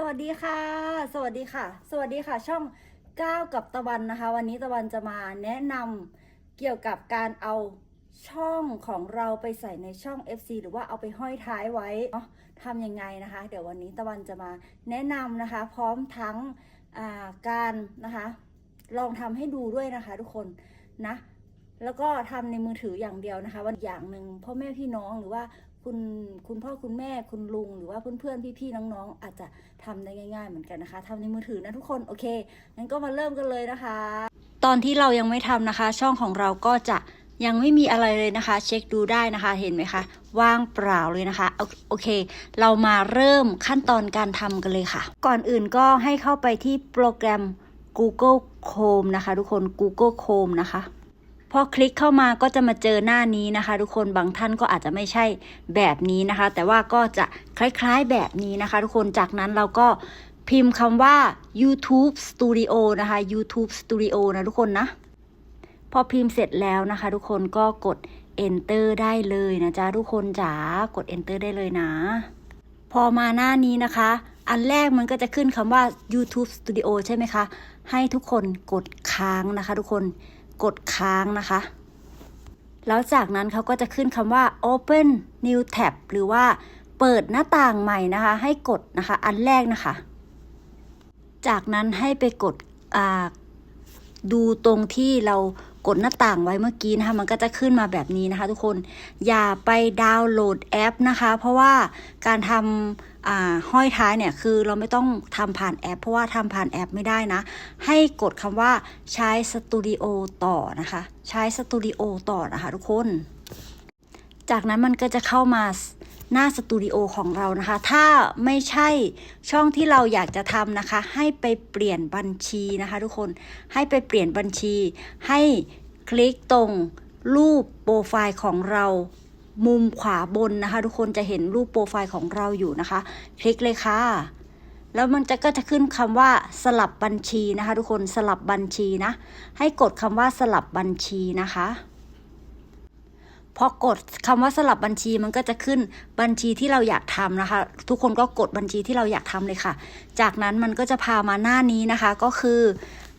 สวัสดีค่ะ สวัสดีค่ะ สวัสดีค่ะ ช่องก้าวกับตะวันนะคะ วันนี้ตะวันจะมาแนะนำเกี่ยวกับการเอาช่องของเราไปใส่ในช่อง FC หรือว่าเอาไปห้อยท้ายไว้เนาะทำยังไงนะคะ เดี๋ยววันนี้ตะวันจะมาแนะนำนะคะ พร้อมทั้งาการนะคะ ลองทำให้ดูด้วยนะคะ ทุกคนนะ แล้วก็ทำในมือถืออย่างเดียวนะคะวันอย่างหนึ่งพ่อแม่พี่น้องหรือว่าคุณคุณพ่อคุณแม่คุณลุงหรือว่าเพื่อนๆพี่ๆน้องๆ อาจจะทำได้ง่าย ๆ เหมือนกันนะคะทำในมือถือนะทุกคนโอเคงั้นก็มาเริ่มกันเลยนะคะ ตอนที่เรายังไม่ทำนะคะ ช่องของเราก็จะยังไม่มีอะไรเลยนะคะ เช็คดูได้นะคะเห็นไหมคะว่างเปล่าเลยนะคะโอโอเค เรามาเริ่มขั้นตอนการทำกันเลยค่ะ ก่อนอื่นก็ให้เข้าไปที่โปรแกรม Google Chrome นะคะ ทุกคน Google Chrome นะคะ พอคลิกเข้ามาก็จะมาเจอหน้านี้นะคะ ทุกคนบางท่านก็อาจจะไม่ใช่แบบนี้นะคะ แต่ว่าก็จะคล้ายๆแบบนี้นะคะ ทุกคนจากนั้นเราก็พิมพ์คำว่า YouTube Studio นะคะ YouTube Studio นะทุกคนนะ พอพิมพ์เสร็จแล้วนะคะ ทุกคนก็กด enter ได้เลยนะจ๊ะทุกคนจ๋ากด enter ได้เลยนะ พอมาหน้านี้นะคะ อันแรกมันก็จะขึ้นคำว่า YouTube Studio ใช่ไหมคะ ให้ทุกคนกดค้างนะคะ ทุกคน กดค้างนะคะ แล้วจากนั้นเขาก็จะขึ้นคำว่า Open New Tab หรือว่าเปิดหน้าต่างใหม่นะคะ ให้กดนะคะ อันแรกนะคะ จากนั้นให้ไปกดดูตรงที่เรา กดหน้าต่างไว้เมื่อกี้นะคะ มันก็จะขึ้นมาแบบนี้นะคะ ทุกคนอย่าไปดาวน์โหลดแอปนะคะ เพราะว่าการทำห้อยท้ายเนี่ยคือเราไม่ต้องทำผ่านแอป เพราะว่าทำผ่านแอปไม่ได้นะ ให้กดคำว่าใช้สตูดิโอต่อนะคะ ใช้สตูดิโอต่อนะคะ ทุกคน จากนั้นมันก็จะเข้ามา หน้าสตูดิโอของเรานะคะ ถ้าไม่ใช่ช่องที่เราอยากจะทำนะคะ ให้ไปเปลี่ยนบัญชีนะคะ ทุกคนให้ไปเปลี่ยนบัญชี ให้คลิกตรงรูปโปรไฟล์ของเรามุมขวาบนนะคะ ทุกคนจะเห็นรูปโปรไฟล์ของเราอยู่นะคะ คลิกเลยค่ะ แล้วมันจะก็จะขึ้นคำว่าสลับบัญชีนะคะ ทุกคนสลับบัญชีนะ ให้กดคำว่าสลับบัญชีนะคะ พอกดคำว่าสลับบัญชีมันก็จะขึ้นบัญชีที่เราอยากทำนะคะ ทุกคนก็กดบัญชีที่เราอยากทำเลยค่ะ จากนั้นมันก็จะพามาหน้านี้นะคะ ก็คือ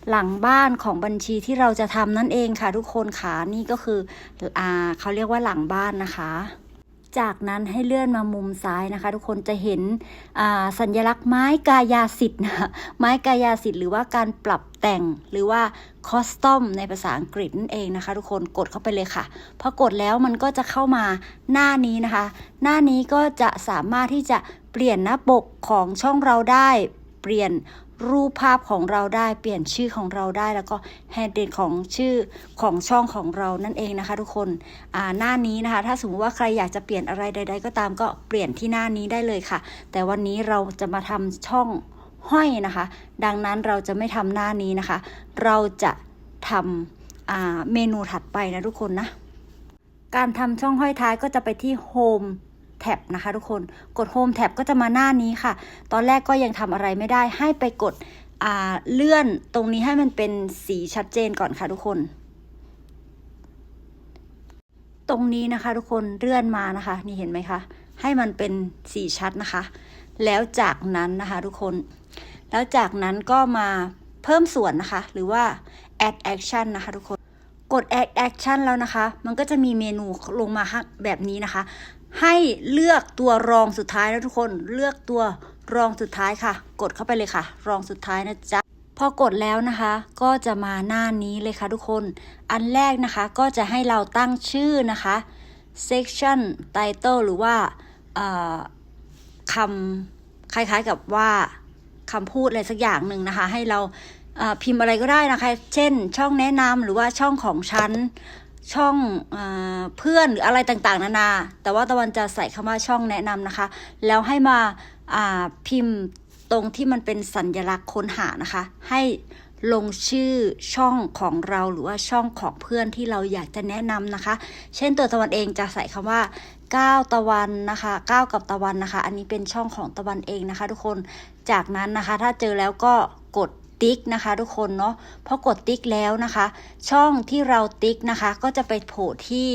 หลังบ้านของบัญชีที่เราจะทำนั่นเองค่ะ ทุกคนค่ะนี่ก็คืออ่าเขาเรียกว่าหลังบ้านนะคะ จากนั้นให้เลื่อนมามุมซ้ายนะคะ ทุกคนจะเห็นสัญลักษณ์ไม้กายาสิทธิ์นะไม้กายาสิทธิ์หรือว่าการปรับแต่งหรือว่าคอสตอมในภาษาอังกฤษนั่นเองนะคะ ทุกคนกดเข้าไปเลยค่ะพอกดแล้วมันก็จะเข้ามาหน้านี้นะคะ หน้านี้ก็จะสามารถที่จะเปลี่ยนหน้าปกของช่องเราได้ เปลี่ยน รูปภาพของเราได้เปลี่ยนชื่อของเราได้แล้วก็แฮนด์เดของชื่อของช่องของเรานั่นเองนะคะ ทุกคนอ่าหน้านี้นะคะ ถ้าสมมติว่าใครอยากจะเปลี่ยนอะไรใด ๆ ก็ตามก็เปลี่ยนที่หน้านี้ได้เลยค่ะ แต่วันนี้เราจะมาทำช่องห้อยนะคะ ดังนั้นเราจะไม่ทำหน้านี้นะคะ เราจะทำอ่าเมนูถัดไปนะทุกคนนะการทำช่องห้อยท้ายก็จะไปที่ Home แท็บนะคะทุกคนกด Home แท็บก็จะมาหน้านี้ค่ะ ตอนแรกก็ยังทำอะไรไม่ได้ให้ไปกดเลื่อนตรงนี้ให้มันเป็นสีชัดเจนก่อนค่ะทุกคน ตรงนี้นะคะทุกคนเลื่อนมานะคะ นี่เห็นไหมคะให้มันเป็นสีชัดนะคะ แล้วจากนั้นนะคะทุกคน แล้วจากนั้นก็มาเพิ่มส่วนนะคะ หรือว่า add action นะคะทุกคน กด add action แล้วนะคะ มันก็จะมีเมนูลงมาแบบนี้นะคะ ให้เลือกตัวรองสุดท้ายนะทุกคน เลือกตัวรองสุดท้ายค่ะ กดเข้าไปเลยค่ะ รองสุดท้ายนะจ๊ะพอกดแล้วนะคะ ก็จะมาหน้านี้เลยค่ะทุกคน อันแรกนะคะก็จะให้เราตั้งชื่อนะคะ section title หรือว่าคำคล้ายๆกับว่าคำพูดอะไรสักอย่างหนึ่งนะคะ ให้เราพิมพ์อะไรก็ได้นะคะ เช่น ช่องแนะนำหรือว่าช่องของฉัน ช่องอเพื่อนหรืออะไรต่างๆ นานา แต่ว่าตะวันจะใส่คำว่าช่องแนะนำนะคะ แล้วให้มาพิมพ์ตรงที่มันเป็นสัญลักษณ์ค้นหานะคะ ให้ลงชื่อช่องของเราหรือว่าช่องของเพื่อนที่เราอยากจะแนะนำนะคะ เช่นตัวตะวันเองจะใส่คำว่าก้าวตะวันนะคะก้าวกับตะวันนะคะ อันนี้เป็นช่องของตะวันเองนะคะ ทุกคนจากนั้นนะคะ ถ้าเจอแล้วก็กด ติ๊กนะคะ ทุกคนเนาะพอกดติ๊กแล้วนะคะ ช่องที่เราติ๊กนะคะ ก็จะไปโผล่ที่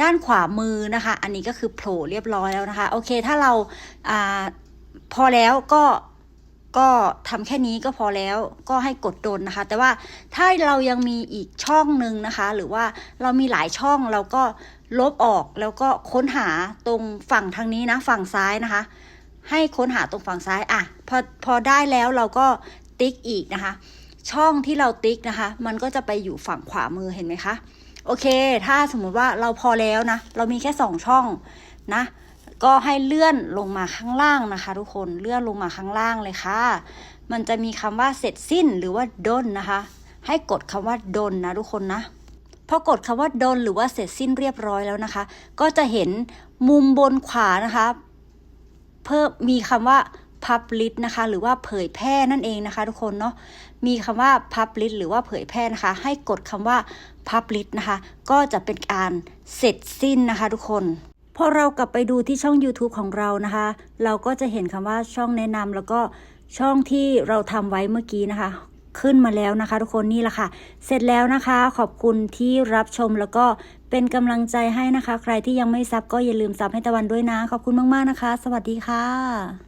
ด้านขวามือนะคะ อันนี้ก็คือโผล่เรียบร้อยแล้วนะคะ โอเคถ้าเราอ่าพอแล้วก็ก็ทำแค่นี้ก็พอแล้วก็ให้กดโดนนะคะ แต่ว่าถ้าเรายังมีอีกช่องหนึ่งนะคะ หรือว่าเรามีหลายช่องเราก็ลบออกแล้วก็ค้นหาตรงฝั่งทางนี้นะ ฝั่งซ้ายนะคะ ให้ค้นหาตรงฝั่งซ้ายอะพอพอได้แล้วเราก็ ติ๊กอีกนะคะ ช่องที่เราติ๊กนะคะ มันก็จะไปอยู่ฝั่งขวามือเห็นไหมคะ โอเค ถ้าสมมุติว่าเราพอแล้วนะ เรามีแค่สองช่องนะ ก็ให้เลื่อนลงมาข้างล่างนะคะ ทุกคน เลื่อนลงมาข้างล่างเลยค่ะ มันจะมีคำว่าเสร็จสิ้นหรือว่าดนนะคะ ให้กดคำว่าดนนะทุกคนนะพอกดคำว่าดนหรือว่าเสร็จสิ้นเรียบร้อยแล้วนะคะ ก็จะเห็นมุมบนขวานะคะ เพิ่มมีคำว่า publish นะคะ หรือว่าเผยแพร่นั่นเองนะคะ ทุกคนเนาะมีคำว่า publish หรือว่าเผยแพร่นะคะ ให้กดคำว่า publish นะคะ ก็จะเป็นการเสร็จสิ้นนะคะ ทุกคนพอเรากลับไปดูที่ช่อง YouTube ของเรานะคะ เราก็จะเห็นคำว่าช่องแนะนำแล้วก็ช่องที่เราทำไว้เมื่อกี้นะคะ ขึ้นมาแล้วนะคะ ทุกคนนี่แหละค่ะ เสร็จแล้วนะคะ ขอบคุณที่รับชมแล้วก็เป็นกำลังใจให้นะคะ ใครที่ยังไม่ซับก็อย่าลืมซับให้ตะวันด้วยนะ ขอบคุณมาก ๆ นะคะ สวัสดีค่ะ